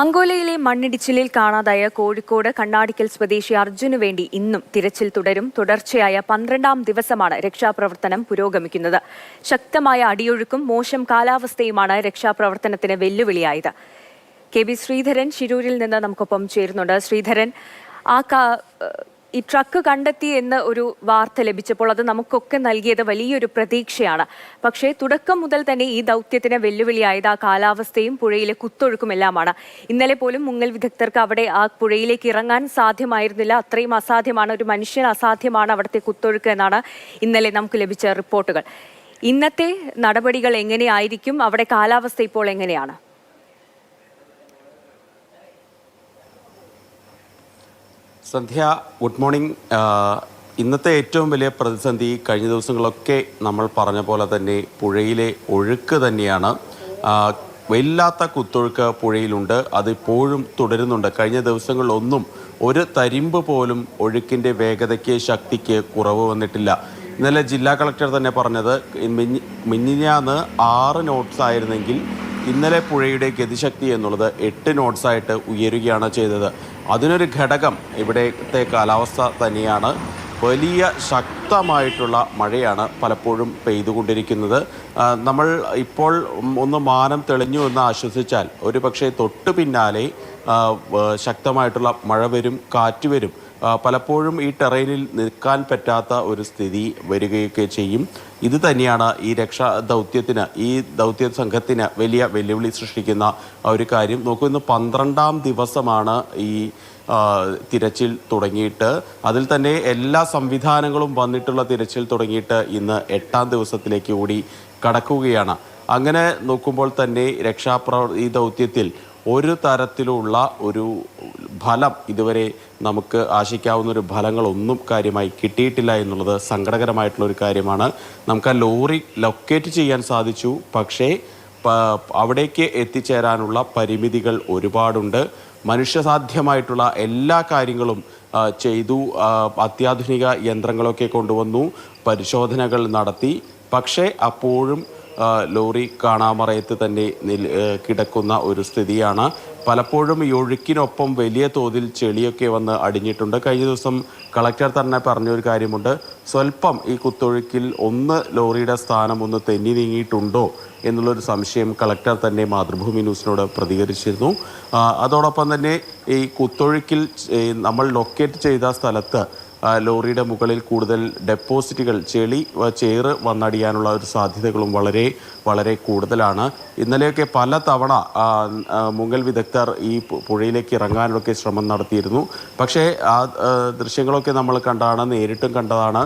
അങ്കോലയിലെ മണ്ണിടിച്ചിലിൽ കാണാതായ കോഴിക്കോട് കണ്ണാടിക്കൽ സ്വദേശി അർജുനു വേണ്ടി ഇന്നും തിരച്ചിൽ തുടരും. തുടർച്ചയായ പന്ത്രണ്ടാം ദിവസമാണ് രക്ഷാപ്രവർത്തനം പുരോഗമിക്കുന്നത്. ശക്തമായ അടിയൊഴുക്കും മോശം കാലാവസ്ഥയുമാണ് രക്ഷാപ്രവർത്തനത്തിന് വെല്ലുവിളിയായത്. കെ ബി ശ്രീധരൻ ശിരൂരിൽ നിന്ന് നമുക്കൊപ്പം ചേരുന്നുണ്ട്. ശ്രീധരൻ ആ ഈ ട്രക്ക് കണ്ടെത്തി എന്ന് ഒരു വാർത്ത ലഭിച്ചപ്പോൾ അത് നമുക്കൊക്കെ നൽകിയത് വലിയൊരു പ്രതീക്ഷയാണ്. പക്ഷേ തുടക്കം മുതൽ തന്നെ ഈ ദൗത്യത്തിന് വെല്ലുവിളിയായത് ആ കാലാവസ്ഥയും പുഴയിലെ കുത്തൊഴുക്കുമെല്ലാമാണ് ഇന്നലെ പോലും മുങ്ങൽ വിദഗ്ധർക്ക് അവിടെ ആ പുഴയിലേക്ക് ഇറങ്ങാൻ സാധ്യമായിരുന്നില്ല. അത്രയും അസാധ്യമാണ്. ഒരു മനുഷ്യന് അസാധ്യമാണ് അവിടുത്തെ കുത്തൊഴുക്ക് എന്നാണ് ഇന്നലെ നമുക്ക് ലഭിച്ച റിപ്പോർട്ടുകൾ. ഇന്നത്തെ നടപടികൾ എങ്ങനെയായിരിക്കും? അവിടെ കാലാവസ്ഥ ഇപ്പോൾ എങ്ങനെയാണ്? Sandhya good morning. ഇന്നത്തെ ഏറ്റവും വലിയ പ്രതിസന്ധി കഴിഞ്ഞ ദിവസങ്ങളൊക്കെ നമ്മൾ പറഞ്ഞ പോലെ തന്നെ പുഴയിലെ ഒഴുക്ക് തന്നെയാണ്. വല്ലാത്ത കുത്തൊഴുക്ക് പുഴയിലുണ്ട്. അതിപ്പോഴും തുടരുന്നുണ്ട്. കഴിഞ്ഞ ദിവസങ്ങളിലൊന്നും ഒരു തരിമ്പ് പോലും ഒഴുക്കിന്റെ വേഗതയ്ക്ക് ശക്തിക്ക് കുറവ് വന്നിട്ടില്ല. ഇന്നലെ ജില്ലാ കളക്ടർ തന്നെ പറഞ്ഞത് മിഞ്ഞി മിഞ്ഞിഞ്ഞാന്ന് ആറ് നോട്ട്സ് ആയിരുന്നെങ്കിൽ ഇന്നലെ പുഴയുടെ ഗതിശക്തി എന്നുള്ളത് എട്ട് നോട്ട്സായിട്ട് ഉയരുകയാണ് ചെയ്തത്. അതിനൊരു ഘടകം ഇവിടത്തെ കാലാവസ്ഥ തന്നെയാണ്. വലിയ ശക്തമായിട്ടുള്ള മഴയാണ് പലപ്പോഴും പെയ്തുകൊണ്ടിരിക്കുന്നത്. നമ്മൾ ഇപ്പോൾ ഒന്ന് മാനം തെളിഞ്ഞു എന്ന് ആശ്വസിച്ചാൽ ഒരു പക്ഷേ തൊട്ടു പിന്നാലെ ശക്തമായിട്ടുള്ള മഴ വരും കാറ്റ് വരും. പലപ്പോഴും ഈ ടെറൈനിൽ നിൽക്കാൻ പറ്റാത്ത ഒരു സ്ഥിതി വരികയൊക്കെ ചെയ്യും. ഇത് തന്നെയാണ് ഈ രക്ഷാ ദൗത്യത്തിന് ഈ ദൗത്യ സംഘത്തിന് വലിയ വെല്ലുവിളി സൃഷ്ടിക്കുന്ന ഒരു കാര്യം. നോക്കൂ ഇന്ന് പന്ത്രണ്ടാം ദിവസമാണ് ഈ തിരച്ചിൽ തുടങ്ങിയിട്ട്. അതിൽ തന്നെ എല്ലാ സംവിധാനങ്ങളും വന്നിട്ടുള്ള തിരച്ചിൽ തുടങ്ങിയിട്ട് ഇന്ന് എട്ടാം ദിവസത്തിലേക്ക് കൂടി കടക്കുകയാണ്. അങ്ങനെ നോക്കുമ്പോൾ തന്നെ രക്ഷാപ്രവർ ഈ ദൗത്യത്തിൽ ഒരു തരത്തിലുള്ള ഒരു ഫലം ഇതുവരെ നമുക്ക് ആശിക്കാവുന്ന ഒരു ഫലങ്ങളൊന്നും കാര്യമായി കിട്ടിയിട്ടില്ല എന്നുള്ളത് സങ്കടകരമായിട്ടുള്ള ഒരു കാര്യമാണ്. നമുക്ക് ആ ലോറി ലൊക്കേറ്റ് ചെയ്യാൻ സാധിച്ചു. പക്ഷേ അവിടേക്ക് എത്തിച്ചേരാനുള്ള പരിമിതികൾ ഒരുപാടുണ്ട്. മനുഷ്യസാധ്യമായിട്ടുള്ള എല്ലാ കാര്യങ്ങളും ചെയ്തു. അത്യാധുനിക യന്ത്രങ്ങളൊക്കെ കൊണ്ടുവന്നു. പരിശോധനകൾ നടത്തി. പക്ഷേ അപ്പോഴും ലോറി കാണാമറയത്ത് തന്നെ കിടക്കുന്ന ഒരു സ്ഥിതിയാണ്. പലപ്പോഴും ഈ ഒഴുക്കിനൊപ്പം വലിയ തോതിൽ ചെളിയൊക്കെ വന്ന് അടിഞ്ഞിട്ടുണ്ട്. കഴിഞ്ഞ ദിവസം കളക്ടർ തന്നെ പറഞ്ഞൊരു കാര്യമുണ്ട്. സ്വല്പം ഈ കുത്തൊഴുക്കിൽ ഒന്ന് ലോറിയുടെ സ്ഥാനം ഒന്ന് തെന്നി നീങ്ങിയിട്ടുണ്ടോ എന്നുള്ളൊരു സംശയം കളക്ടർ തന്നെ മാതൃഭൂമി ന്യൂസിനോട് പ്രതികരിച്ചിരുന്നു. അതോടൊപ്പം തന്നെ ഈ കുത്തൊഴുക്കിൽ നമ്മൾ ലൊക്കേറ്റ് ചെയ്ത സ്ഥലത്ത് ലോറിയുടെ മുകളിൽ കൂടുതൽ ഡെപ്പോസിറ്റുകൾ ചെളി ചേറ് വന്നടിയാനുള്ള ഒരു സാധ്യതകളും വളരെ വളരെ കൂടുതലാണ്. ഇന്നലെയൊക്കെ പല തവണ മുങ്ങൽ വിദഗ്ധർ ഈ പുഴയിലേക്ക് ഇറങ്ങാനൊക്കെ ശ്രമം നടത്തിയിരുന്നു. പക്ഷേ ആ ദൃശ്യങ്ങളൊക്കെ നമ്മൾ കണ്ടാണ് നേരിട്ടും കണ്ടതാണ്.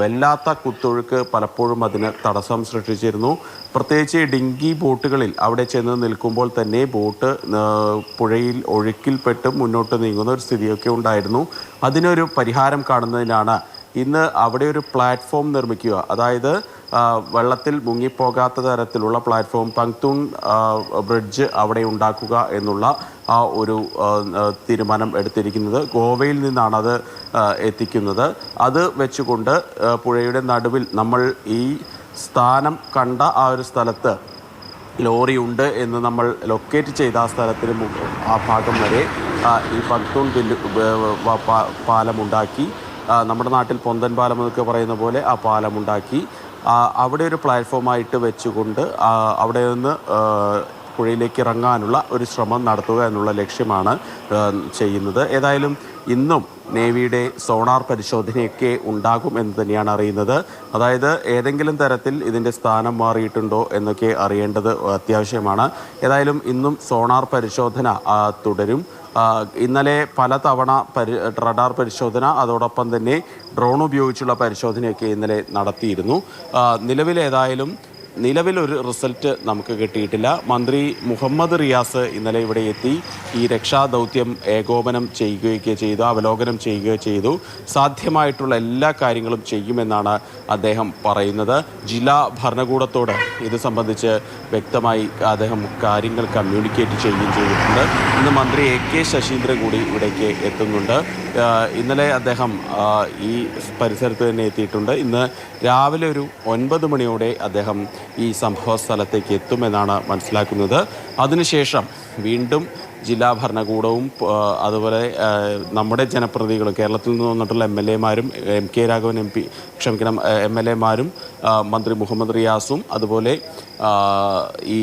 വല്ലാത്ത കുത്തൊഴുക്ക് പലപ്പോഴും അതിന് തടസ്സം സൃഷ്ടിച്ചിരുന്നു. പ്രത്യേകിച്ച് ഡിങ്കി ബോട്ടുകളിൽ അവിടെ ചെന്ന് നിൽക്കുമ്പോൾ തന്നെ ബോട്ട് പുഴയിൽ ഒഴുക്കിൽപ്പെട്ട് മുന്നോട്ട് നീങ്ങുന്ന ഒരു സ്ഥിതിയൊക്കെ ഉണ്ടായിരുന്നു. അതിനൊരു പരിഹാരം കാണുന്നതിനാണ് ഇന്ന് അവിടെ ഒരു പ്ലാറ്റ്ഫോം നിർമ്മിക്കുക. അതായത് വെള്ളത്തിൽ മുങ്ങിപ്പോകാത്ത തരത്തിലുള്ള പ്ലാറ്റ്ഫോം പങ്തുങ് ബ്രിഡ്ജ് അവിടെ ഉണ്ടാക്കുക എന്നുള്ള ആ ഒരു തീരുമാനം എടുത്തിരിക്കുന്നത്. ഗോവയിൽ നിന്നാണ് അത് എത്തിക്കുന്നത്. അത് വെച്ചുകൊണ്ട് പുഴയുടെ നടുവിൽ നമ്മൾ ഈ സ്ഥാനം കണ്ട ആ ഒരു സ്ഥലത്ത് ലോറി ഉണ്ട് എന്ന് നമ്മൾ ലൊക്കേറ്റ് ചെയ്ത ആ സ്ഥലത്തിന് ആ ഭാഗം വരെ ഈ പക്തൂൺ ബില്ല് പാലമുണ്ടാക്കി. നമ്മുടെ നാട്ടിൽ പൊന്തൻ പാലം എന്നൊക്കെ പറയുന്ന പോലെ ആ പാലമുണ്ടാക്കി. അവിടെ ഒരു പ്ലാറ്റ്ഫോമായിട്ട് വെച്ചുകൊണ്ട് അവിടെ നിന്ന് പുഴയിലേക്ക് ഇറങ്ങാനുള്ള ഒരു ശ്രമം നടത്തുക എന്നുള്ള ലക്ഷ്യമാണ് ചെയ്യുന്നത്. ഏതായാലും ഇന്നും നേവിയുടെ സോണാർ പരിശോധനയൊക്കെ ഉണ്ടാകും എന്ന് തന്നെയാണ് അറിയുന്നത്. അതായത് ഏതെങ്കിലും തരത്തിൽ ഇതിന്റെ സ്ഥാനം മാറിയിട്ടുണ്ടോ എന്നൊക്കെ അറിയേണ്ടത് അത്യാവശ്യമാണ്. ഏതായാലും ഇന്നും സോണാർ പരിശോധന തുടരും. ഇന്നലെ പലതവണ പരി റഡാർ പരിശോധന അതോടൊപ്പം തന്നെ ഡ്രോൺ ഉപയോഗിച്ചുള്ള പരിശോധനയൊക്കെ ഇന്നലെ നടത്തിയിരുന്നു. നിലവിലേതായാലും നിലവിലൊരു റിസൾട്ട് നമുക്ക് കിട്ടിയിട്ടില്ല. മന്ത്രി മുഹമ്മദ് റിയാസ് ഇന്നലെ ഇവിടെ എത്തി ഈ രക്ഷാദൗത്യം ഏകോപനം ചെയ്യുകയൊക്കെ ചെയ്തു അവലോകനം ചെയ്യുകയോ ചെയ്തു. സാധ്യമായിട്ടുള്ള എല്ലാ കാര്യങ്ങളും ചെയ്യുമെന്നാണ് അദ്ദേഹം പറയുന്നത്. ജില്ലാ ഭരണകൂടത്തോട് ഇത് സംബന്ധിച്ച് വ്യക്തമായി അദ്ദേഹം കാര്യങ്ങൾ കമ്മ്യൂണിക്കേറ്റ് ചെയ്യുകയും ചെയ്തിട്ടുണ്ട്. ഇന്ന് മന്ത്രി എ കെ ശശീന്ദ്രൻ കൂടി ഇവിടേക്ക് എത്തുന്നുണ്ട്. ഇന്നലെ അദ്ദേഹം ഈ പരിസരത്ത് തന്നെ എത്തിയിട്ടുണ്ട്. ഇന്ന് രാവിലെ ഒരു ഒൻപത് മണിയോടെ അദ്ദേഹം ഈ സംഭവ സ്ഥലത്തേക്ക് എത്തുമെന്നാണ് മനസ്സിലാക്കുന്നത്. അതിനുശേഷം വീണ്ടും ജില്ലാ ഭരണകൂടവും അതുപോലെ നമ്മുടെ ജനപ്രതിനിധികളും കേരളത്തിൽ നിന്ന് വന്നിട്ടുള്ള എം എൽ എമാരും M K Raghavan M P ക്ഷമിക്കണം എം എൽ എമാരും മന്ത്രി മുഹമ്മദ് റിയാസും അതുപോലെ ഈ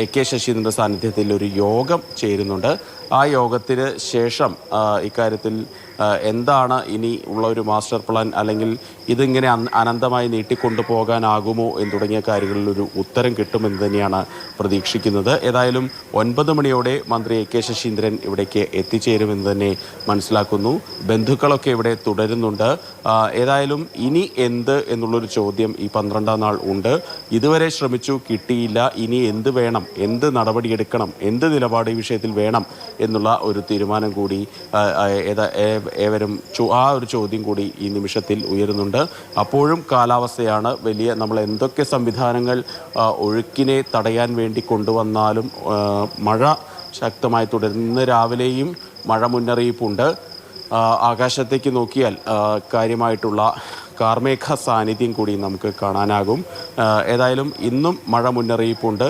എ കെ ശശീന്ദ്രന്റെ സാന്നിധ്യത്തിൽ ഒരു യോഗം ചേരുന്നുണ്ട്. ആ യോഗത്തിന് ശേഷം ഇക്കാര്യത്തിൽ എന്താണ് ഇനി ഉള്ള ഒരു മാസ്റ്റർ പ്ലാൻ? അല്ലെങ്കിൽ ഇതിങ്ങനെ അന- അനന്തമായി നീട്ടിക്കൊണ്ടു പോകാനാകുമോ എന്ന് തുടങ്ങിയ കാര്യങ്ങളിൽ ഒരു ഉത്തരം കിട്ടുമെന്ന് തന്നെയാണ് പ്രതീക്ഷിക്കുന്നത്. ഏതായാലും ഒൻപത് മണിയോടെ മന്ത്രി എ കെ ശശീന്ദ്രൻ ഇവിടേക്ക് എത്തിച്ചേരുമെന്ന് തന്നെ മനസ്സിലാക്കുന്നു. ബന്ധുക്കളൊക്കെ ഇവിടെ തുടരുന്നുണ്ട്. ഏതായാലും ഇനി എന്ത് എന്നുള്ളൊരു ചോദ്യം ഈ പന്ത്രണ്ടാം നാൾ ഉണ്ട്. ഇതുവരെ ശ്രമിച്ചു കിട്ടിയില്ല. ഇനി എന്ത് വേണം? എന്ത് നടപടിയെടുക്കണം? എന്ത് നിലപാട് ഈ വിഷയത്തിൽ വേണം? എന്നുള്ള ഒരു തീരുമാനം കൂടി ഏതാ ഏവരും ആ ഒരു ചോദ്യം കൂടി ഈ നിമിഷത്തിൽ ഉയരുന്നുണ്ട്. അപ്പോഴും കാലാവസ്ഥയാണ് വലിയ നമ്മൾ എന്തൊക്കെ സംവിധാനങ്ങൾ ഒഴുക്കിനെ തടയാൻ വേണ്ടി കൊണ്ടുവന്നാലും മഴ ശക്തമായി തുടരുന്നു രാവിലെയും മഴ മുന്നറിയിപ്പുണ്ട്. ആകാശത്തേക്ക് നോക്കിയാൽ കാര്യമായിട്ടുള്ള കാർമേഘ സാന്നിധ്യം കൂടി നമുക്ക് കാണാനാകും. ഏതായാലും ഇന്നും മഴ മുന്നറിയിപ്പുണ്ട്.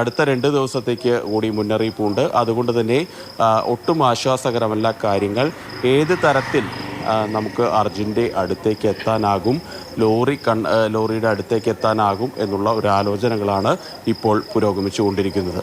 അടുത്ത രണ്ട് ദിവസത്തേക്ക് കൂടി മുന്നറിയിപ്പുണ്ട്. അതുകൊണ്ട് തന്നെ ഒട്ടും ആശ്വാസകരമല്ല കാര്യങ്ങൾ. ഏത് തരത്തിൽ നമുക്ക് അർജുന്റെ അടുത്തേക്ക് എത്താനാകും ലോറി കൺ ലോറിയുടെ അടുത്തേക്ക് എത്താനാകും എന്നുള്ള ഒരു ആലോചനകളാണ് ഇപ്പോൾ പുരോഗമിച്ചുകൊണ്ടിരിക്കുന്നത്.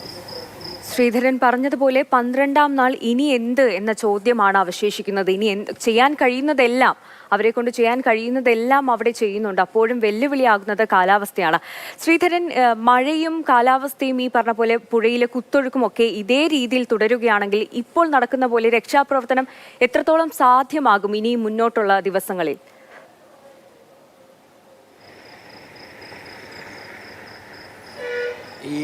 ശ്രീധരൻ പറഞ്ഞതുപോലെ പന്ത്രണ്ടാം നാൾ ഇനി എന്ത് എന്ന ചോദ്യമാണ് അവശേഷിക്കുന്നത്. ഇനി എന്ത് ചെയ്യാൻ കഴിയുന്നതെല്ലാം അവരെ കൊണ്ട് ചെയ്യാൻ കഴിയുന്നതെല്ലാം അവിടെ ചെയ്യുന്നുണ്ട്. അപ്പോഴും വെല്ലുവിളിയാകുന്നത് കാലാവസ്ഥയാണ്. ശ്രീധരൻ മഴയും കാലാവസ്ഥയും ഈ പറഞ്ഞ പോലെ പുഴയിലെ കുത്തൊഴുക്കും ഒക്കെ ഇതേ രീതിയിൽ തുടരുകയാണെങ്കിൽ ഇപ്പോൾ നടക്കുന്ന പോലെ രക്ഷാപ്രവർത്തനം എത്രത്തോളം സാധ്യമാകും ഇനി മുന്നോട്ടുള്ള ദിവസങ്ങളിൽ? ഈ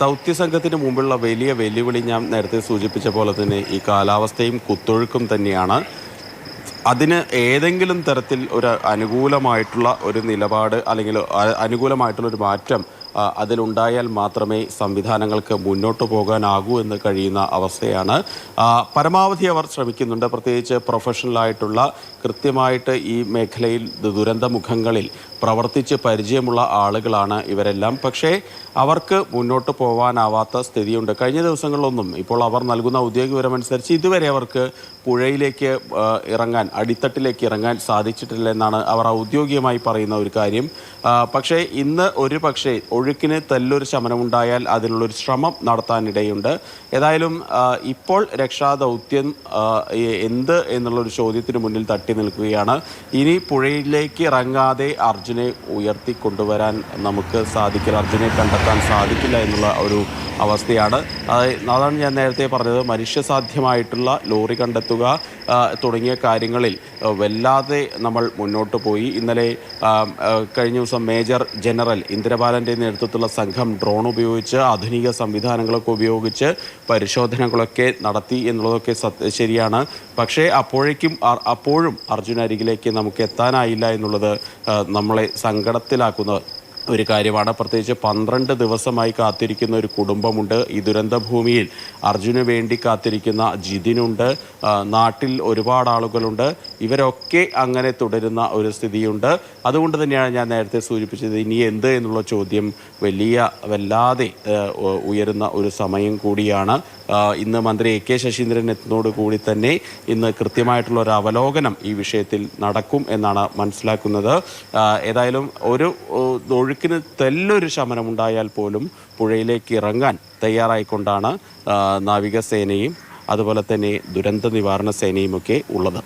ദൗത്യ സംഘത്തിന് മുമ്പുള്ള വലിയ വെല്ലുവിളി ഞാൻ നേരത്തെ സൂചിപ്പിച്ച പോലെ തന്നെ ഈ കാലാവസ്ഥയും കുത്തൊഴുക്കും തന്നെയാണ്. അതിന് ഏതെങ്കിലും തരത്തിൽ ഒരു അനുകൂലമായിട്ടുള്ള ഒരു നിലപാട് അല്ലെങ്കിൽ അനുകൂലമായിട്ടുള്ള ഒരു മാറ്റം അതിലുണ്ടായാൽ മാത്രമേ സംവിധാനങ്ങൾക്ക് മുന്നോട്ട് പോകാനാകൂ എന്ന് കഴിയുന്ന അവസ്ഥയാണ്. പരമാവധി അവർ ശ്രമിക്കുന്നുണ്ട്. പ്രത്യേകിച്ച് പ്രൊഫഷണലായിട്ടുള്ള കൃത്യമായിട്ട് ഈ മേഖലയിൽ ദുരന്ത മുഖങ്ങളിൽ പ്രവർത്തിച്ച് പരിചയമുള്ള ആളുകളാണ് ഇവരെല്ലാം. പക്ഷേ അവർക്ക് മുന്നോട്ട് പോകാനാവാത്ത സ്ഥിതിയുണ്ട്. കഴിഞ്ഞ ദിവസങ്ങളിലൊന്നും ഇപ്പോൾ അവർ നൽകുന്ന ഔദ്യോഗിക വിവരമനുസരിച്ച് ഇതുവരെ അവർക്ക് പുഴയിലേക്ക് ഇറങ്ങാൻ അടിത്തട്ടിലേക്ക് ഇറങ്ങാൻ സാധിച്ചിട്ടില്ല എന്നാണ് അവർ ഔദ്യോഗികമായി പറയുന്ന ഒരു കാര്യം. പക്ഷേ ഇന്ന് ഒരു പക്ഷേ ഒഴുക്കിന് തല്ലൊരു ശമനമുണ്ടായാൽ അതിനുള്ളൊരു ശ്രമം നടത്താനിടയുണ്ട്. ഏതായാലും ഇപ്പോൾ രക്ഷാദൗത്യം എന്ത് എന്നുള്ളൊരു ചോദ്യത്തിന് മുന്നിൽ തട്ടി നിൽക്കുകയാണ്. ഇനി പുഴയിലേക്ക് ഇറങ്ങാതെ അർജുനെ ഉയർത്തി കൊണ്ടുവരാൻ നമുക്ക് സാധിക്കില്ല. അർജുനെ കണ്ടെത്താൻ സാധിക്കില്ല എന്നുള്ള ഒരു അവസ്ഥയാണ്. അത് അതാണ് ഞാൻ നേരത്തെ പറഞ്ഞത്. മനുഷ്യസാധ്യമായിട്ടുള്ള ലോറി കണ്ടെത്തുക തുടങ്ങിയ കാര്യങ്ങളിൽ വല്ലാതെ നമ്മൾ മുന്നോട്ട് പോയി. ഇന്നലെ കഴിഞ്ഞ ദിവസം മേജർ ജനറൽ ഇന്ദ്രബാലന്റെ നേതൃത്വത്തിലുള്ള സംഘം ഡ്രോൺ ഉപയോഗിച്ച് ആധുനിക സംവിധാനങ്ങളൊക്കെ ഉപയോഗിച്ച് പരിശോധനകളൊക്കെ നടത്തി എന്നുള്ളതൊക്കെ ശരിയാണ്. പക്ഷേ അപ്പോഴേക്കും അപ്പോഴും അർജുന അരികിലേക്ക് നമുക്ക് എത്താനായില്ല എന്നുള്ളത് നമ്മളെ സങ്കടത്തിലാക്കുന്ന ഒരു കാര്യമാണ്. പ്രത്യേകിച്ച് പന്ത്രണ്ട് ദിവസമായി കാത്തിരിക്കുന്ന ഒരു കുടുംബമുണ്ട് ഈ ദുരന്ത ഭൂമിയിൽ അർജുന് വേണ്ടി കാത്തിരിക്കുന്ന ജിതിനുണ്ട് നാട്ടിൽ ഒരുപാട് ആളുകളുണ്ട്. ഇവരൊക്കെ അങ്ങനെ തുടരുന്ന ഒരു സ്ഥിതിയുണ്ട്. അതുകൊണ്ട് തന്നെയാണ് ഞാൻ നേരത്തെ സൂചിപ്പിച്ചത് ഇനി എന്ത് എന്നുള്ള ചോദ്യം വലിയ വല്ലാതെ ഉയരുന്ന ഒരു സമയം കൂടിയാണ്. ഇന്ന് മന്ത്രി എ കെ ശശീന്ദ്രൻ കൂടി തന്നെ ഇന്ന് കൃത്യമായിട്ടുള്ള ഒരു അവലോകനം ഈ വിഷയത്തിൽ നടക്കും എന്നാണ് മനസ്സിലാക്കുന്നത്. ഏതായാലും ഒരു ഒഴുക്കിന് തെല്ലൊരു ശമനമുണ്ടായാൽ പോലും പുഴയിലേക്ക് ഇറങ്ങാൻ തയ്യാറായിക്കൊണ്ടാണ് നാവികസേനയും അതുപോലെ തന്നെ ദുരന്ത നിവാരണ സേനയുമൊക്കെ ഉള്ളത്.